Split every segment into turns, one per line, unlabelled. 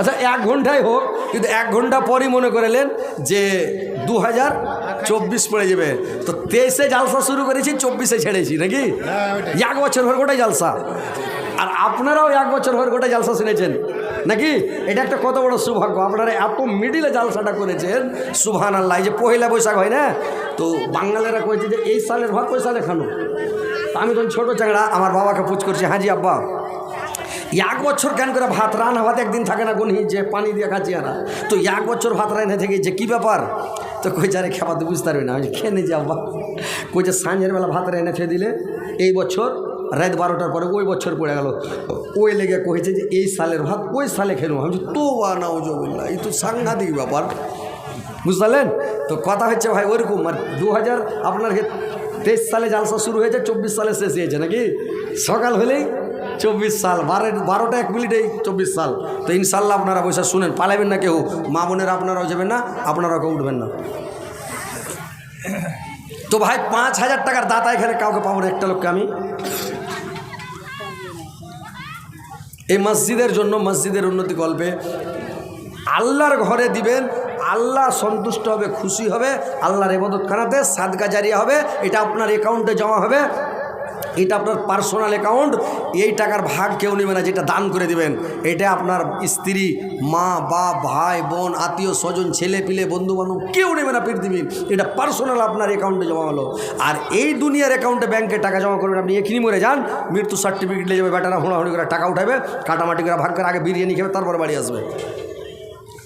আচ্ছা এক ঘন্টায় হোক কিন্তু এক ঘণ্টা পরই মনে করেলেন যে দু হাজার চব্বিশ পড়ে যাবে। তো তেইশে জালসা শুরু করেছি চব্বিশে ছেড়েছি নাকি? এক বছর ভর গোটাই জালসা। আর আপনারাও এক বছর ভর গোটাই জালসা শুনেছেন নাকি? এটা একটা কত বড় সৌভাগ্য। আপনারা এত মিডিলে জালসাটা করেছেন সুভান আল্লাহ এই যে পহেলা বৈশাখ হয় না? তো বাঙালিরা কয়েছে যে এই সালের ভাত ওই সালে খানো আমি তখন ছোটো চাংড়া আমার বাবাকে পুজ করছি হাজি আব্বা এক বছর কেন করে ভাত রান্না ভাত একদিন থাকে না গুনি যে পানি দিয়ে খাচ্ছি আর তো এক বছর ভাত রান্না থেকে যে কী ব্যাপার? তো কই যারে খাবার তো বুঝতে পারবি না। আমি খেয়ে নিয়ে যাব কই যে, সাঁঝের বেলা ভাত রান্না খেয়ে দিলে এই বছর রাত বারোটার পরে ওই বছর পড়ে গেল। ওই লেগে কহেছে যে, এই সালের ভাত ওই সালে খেলো আমি তো আনাও জবিল্লা এই তো সাংঘাতিক ব্যাপার। বুঝতে তো কথা হচ্ছে ভাই ওরকম আর দু হাজার আপনার তেইশ সালে জালসা শুরু হয়েছে, চব্বিশ সালে শেষ হয়েছে নাকি? সকাল হলেই চব্বিশ সাল, বারো, বারোটা এক মিনিটেই চব্বিশ সাল। তো ইনশাল্লাহ আপনারা বসে শুনেন, পালাবেন না কেউ। মা বোনেরা আপনারাও যাবেন না, আপনারাও কেউ উঠবেন না। তো ভাই, পাঁচ হাজার টাকার দাতা এখানে কাউকে পাবো না, একটা লোককে আমি। এই মসজিদের জন্য, মসজিদের উন্নতি গল্পে আল্লাহর ঘরে দিবেন, আল্লাহ সন্তুষ্ট হবে, খুশি হবে, আল্লাহর এবাদত খানাতে সাদকা জারিয়া হবে, এটা আপনার অ্যাকাউন্টে জমা হবে। এটা আপনার পার্সোনাল অ্যাকাউন্ট এই টাকার ভাগ কেউ নেবে না, যেটা দান করে দিবেন। এটা আপনার স্ত্রী, মা, বাপ, ভাই, বোন, আত্মীয়, স্বজন, ছেলে পিলে বন্ধু বান্ধব কেউ নেবে না পৃথিবীর এটা পার্সোনাল আপনার অ্যাকাউন্টে জমা হলো। আর এই দুনিয়ার অ্যাকাউন্টে ব্যাংকে টাকা জমা করবেন আপনি এখনই মরে যান মৃত্যু সার্টিফিকেট নিয়ে যাবে, বেটারা হোঁড়াহুড়ি করে টাকা উঠাবে, কাটামাটি করে ভাগ করে আগে বিরিয়ানি খাবে, তারপরে বাড়ি আসবে।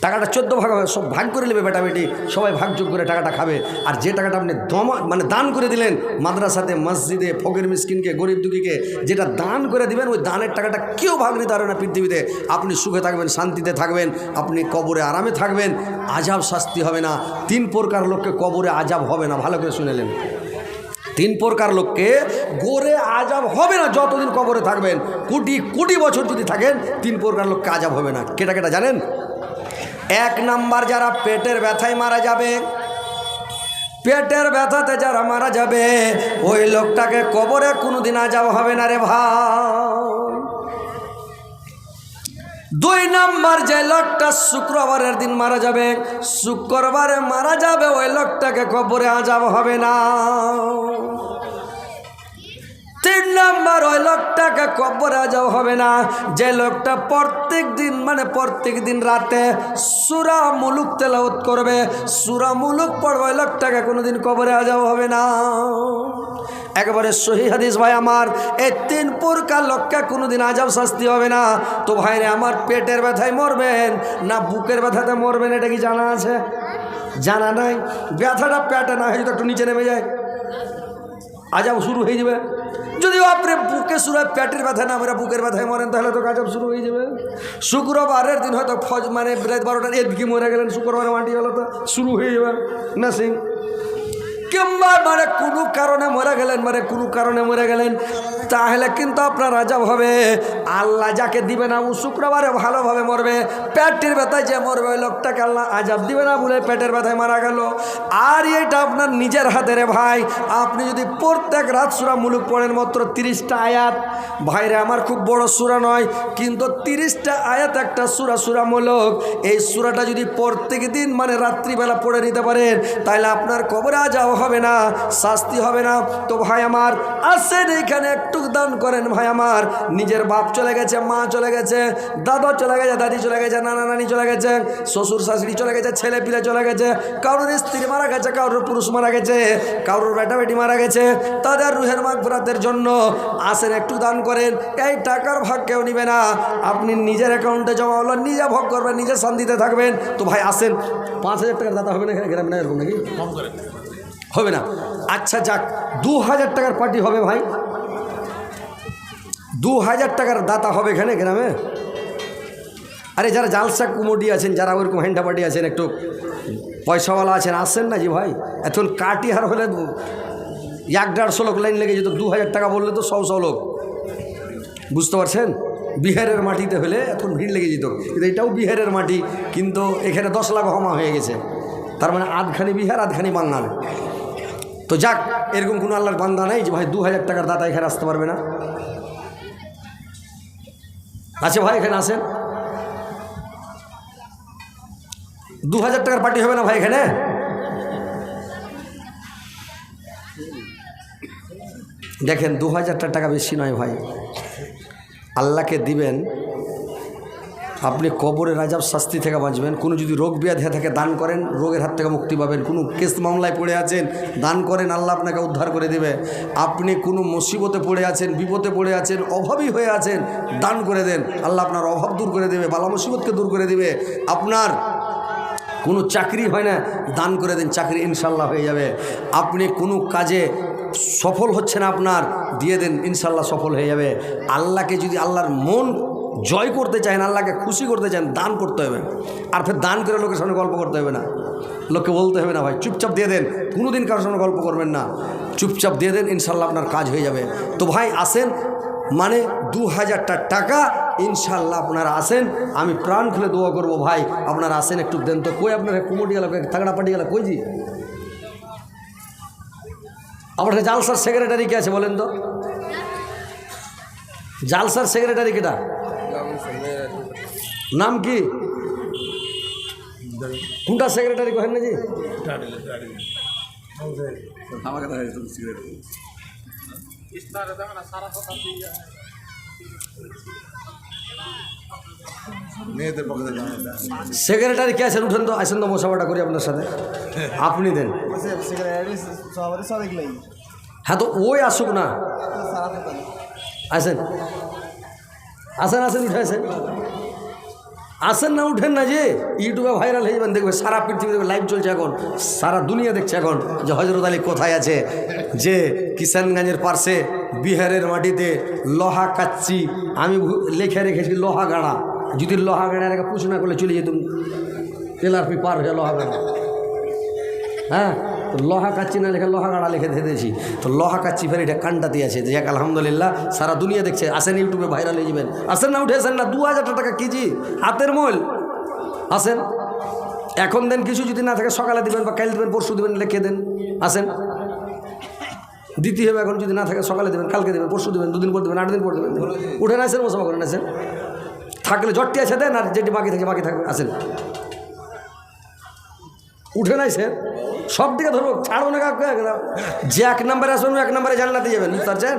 টাকাটা চোদ্দ ভাগ হবে, সব ভাগ করে নেবে বেটা বেটি, সবাই ভাগযোগ করে টাকাটা খাবে। আর যে টাকাটা আপনি দমা মানে দান করে দিলেন, মাদ্রাসাতে, মসজিদে, ফকির মিসকিনকে, গরিব দুঃখীকে, যেটা দান করে দিবেন, ওই দানের টাকাটা কেউ ভাগ নিতে পারবে না পৃথিবীতে। আপনি সুখে থাকবেন, শান্তিতে থাকবেন, আপনি কবরে আরামে থাকবেন, আজাব শাস্তি হবে না। তিন প্রকার লোককে কবরে আজাব হবে না, ভালো করে শুনেলেন তিন প্রকার লোককে গোরে আজাব হবে না, যতদিন কবরে থাকবেন, কোটি কোটি বছর যদি থাকেন, তিন প্রকার লোককে আজাব হবে না। কেটা কেটা জানেন? এক নাম্বার যারা পেটের ব্যথায় মারা যাবে, পেটের ব্যথাতে যারা মারা যাবে, ওই লোকটাকে কবরে কোনো কোনোদিন আজাব হবে না রে ভাই। দুই নাম্বার যে লোকটা শুক্রবারের দিন মারা যাবে, শুক্রবারে মারা যাবে, ওই লোকটাকে কবরে আজাব হবে না তিন নাম্বার লোকটাকে কবরে আজাব হবে না। যে লোকটা প্রত্যেক দিন মানে প্রত্যেক দিন রাতে সুরা মুলুক তেলাওত করবে, সুরা মুলুক পড়বে, ওই লোকটাকে কোনোদিন কবরে আজাব হবে না। একবারে সহি হাদিস ভাই আমার, এই তিন প্রকার লোককে কোনোদিন আজাব শাস্তি হবে না। তো ভাইরে, আমার পেটের ব্যথায় মরবেন, না বুকের ব্যথাতে মরবেন, এটা কি জানা আছে? জানা নাই? ব্যথাটা পেটে না হয়ে একটু নিচে নেমে যায়। আজাব শুরু হয়ে যাবে। যদি আপনি বুকে শুরু প্যাটের পেটের ব্যথা না মেরা বুকের ব্যথায় মরেন, তাহলে তো আজাব শুরু হয়ে যাবে। শুক্রবারের দিন হয়তো ফজ মানে রাত বারোটার এদিকে মরে গেলেন শুক্রবারে মাটি গেল তো শুরু হয়ে যাবে। নাসিং কিংবা মানে কোনো কারণে মরে গেলেন মানে কোনো কারণে মরে গেলেন, তাহলে কিন্তু আপনার আজাব হবে। আল্লাহ যাকে দিবে না, ও শুক্রবারে ভালোভাবে মরবে। পেটের ব্যথায় যে মরবে, ওই লোকটাকে আল্লাহ আজাব দিবে না বলে পেটের ব্যথায় মারা গেল। আর এটা আপনার নিজের হাতে রে ভাই। আপনি যদি প্রত্যেক রাত সুরা মুলুক পড়েন মাত্র তিরিশটা আয়াত। ভাইরে, আমার খুব বড় সুরা নয়, কিন্তু তিরিশটা আয়াত একটা সুরা সুরা মুলুক। এই সুরাটা যদি প্রত্যেক দিন মানে রাত্রিবেলা পড়ে নিতে পারেন, তাহলে আপনার কবরে আজাব হবে না, শাস্তি হবে না। তো ভাই আমার, আসেন এইখানে একটু দান করেন ভাই আমার। নিজের বাপ চলে গেছে, মা চলে গেছে, দাদা চলে গেছে, দাদি চলে গেছে, নানা নানি চলে গেছে, শ্বশুর শাশুড়ি চলে গেছে, ছেলে পিলে চলে গেছে, কারোর স্ত্রী মারা গেছে, কারোর পুরুষ মারা গেছে, কারোর বেটা বেটি মারা গেছে। তাদের রুহের মাগফরাতের জন্য আসেন একটু দান করেন। এই টাকার ভাগ কেউ নিবে না। আপনি নিজের অ্যাকাউন্টে জমা হলো, নিজে ভোগ করবেন, নিজে শান্তিতে থাকবেন। তো ভাই আসেন, পাঁচ হাজার টাকার দাদা হবে না এখানে, গ্রামে না এরকম নাকি? হবে না। আচ্ছা যাক দু হাজার টাকার পার্টি হবে ভাই। দু হাজার টাকার দাতা হবে এখানে, গ্রামে। আরে, যারা জালসা কুমোটি আছেন, যারা ওরকম হ্যান্ডা পার্টি আছেন, একটু পয়সাওয়ালা আছেন, আসেন না জি ভাই। এখন কাটি হার হলে এক দেড়শো লোক লাইন লেগে যেত দু হাজার টাকা বললে তো সব সব লোক। বুঝতে পারছেন? বিহারের মাটিতে হলে এখন ভিড় লেগে যেত। কিন্তু এটাও বিহারের মাটি, কিন্তু এখানে দশ লাখ হমা হয়ে গেছে। তার মানে আধখানি বিহার, আধখানি বাঙাল তো যাক, এরকম কোনো আল্লাহর বান্দা নেই যে ভাই দু হাজার টাকার দাতা এখানে আসতে পারবে না। আছে ভাই, এখানে আসেন। দু হাজার টাকার পার্টি হবে না ভাই এখানে? দেখেন দু হাজারটা টাকা বেশি নয় ভাই। আল্লাহকে দিবেন আপনি কবরে রাজাব শাস্তি থেকে বাঁচবেন। কোনো যদি রোগ ব্যাধি থাকে, দান করেন, রোগের হাত থেকে মুক্তি পাবেন। কোনো কেস মামলায় পড়ে আছেন, দান করেন, আল্লাহ আপনাকে উদ্ধার করে দেবে। আপনি কোনো মুসিবতে পড়ে আছেন, বিপদে পড়ে আছেন, অভাবী হয়ে আছেন, দান করে দেন। আল্লাহ আপনার অভাব দূর করে দেবে, বালা মুসিবতকে দূর করে দেবে। আপনার কোনো চাকরি হয় না, দান করে দেন, চাকরি ইনশাল্লাহ হয়ে যাবে। আপনি কোনো কাজে সফল হচ্ছে না আপনার, দিয়ে দেন ইনশাল্লাহ সফল হয়ে যাবে। আল্লাহকে যদি আল্লাহর মন জয় করতে চান আল্লাহকে খুশি করতে চান দান করতে হবে। আর ফের দান করে লোকের সামনে গল্প করতে হবে না। লোককে বলতে হবে না, ভাই, চুপচাপ দিয়ে দেন কোনো দিন কারোর সামনে গল্প করবেন না। চুপচাপ দিয়ে দেন ইনশাল্লাহ আপনার কাজ হয়ে যাবে। তো ভাই, আসেন মানে দু হাজারটা টাকা ইনশাল্লাহ আপনারা আসেন, আমি প্রাণ খুলে দোয়া করব, ভাই, আপনারা আসেন একটু দেন তো, কই আপনার? কুমটি গেল থাকড়া পাটি গেল কই জি? আপনার জালসার সেক্রেটারি কে আছে বলেন তো? জালসার সেক্রেটারি কেটা? নাম কি? কোনটা সেক্রেটারি কহেন না জি সেক্রেটারি কে আছেন? উঠেন তো আসেন তো, মশাবাটা করি আপনার সাথে। আপনি দেন। হ্যাঁ তো ওই আসুক না। আসেন। আসেন আসেন, উঠে আসেন। আসেন না, উঠেন না যে। ইউটিউবে ভাইরাল হয়ে যাবেন দেখবে সারা পৃথিবীতে লাইভ চলছে এখন। সারা দুনিয়া দেখছে এখন যে হজরত আলী কোথায় আছে। যে কিষানগঞ্জের পার্শ্বে বিহারের মাটিতে লোহা কাচ্ছি আমি লেখে রেখেছি লোহা গাড়া। যদি লোহা গাড়া রেখে পুষ না করলে চলে যেতুম। তেলারপি পার হয়ে লোহা গাড়া। হ্যাঁ? তো লোহা কাচ্ছি না লেখা লোহা গাড়া লিখে দিয়ে দিয়েছি। তো লোহা কাচ্ছি ফের এটা কান্ডাতে আছে। যে যাক আলহামদুলিল্লাহ সারা দুনিয়া দেখছে, আসেন ইউটিউবে ভাইরাল হয়ে যাবেন। আসেন না, উঠে আসেন না, দু হাজার টাকা কেজি, হাতের মোল। আসেন। এখন দেন কিছু যদি না থাকে, সকালে দিবেন বা কাল দেবেন, পরশু দেবেন, লিখে দেন। আসেন। দিতে হবে এখন যদি না থাকে, সকালে দেবেন, কালকে দেবেন, পরশু দেবেন, দুদিন পর দেবেন, আট দিন পর দেবেন। উঠে না আসেন মোসাফা করেন, আসেন। থাকলে জটটি আছে দেন, আর যেটি বাকি থাকে, বাকি থাকবে। আসেন। উঠে নাই স্যার সব দিকে ধরবো, ছাড়বো না কাউকে। যে এক নম্বরে আসবেন এক নম্বরে জানলাতে যাবেন, বুঝতে পারছেন?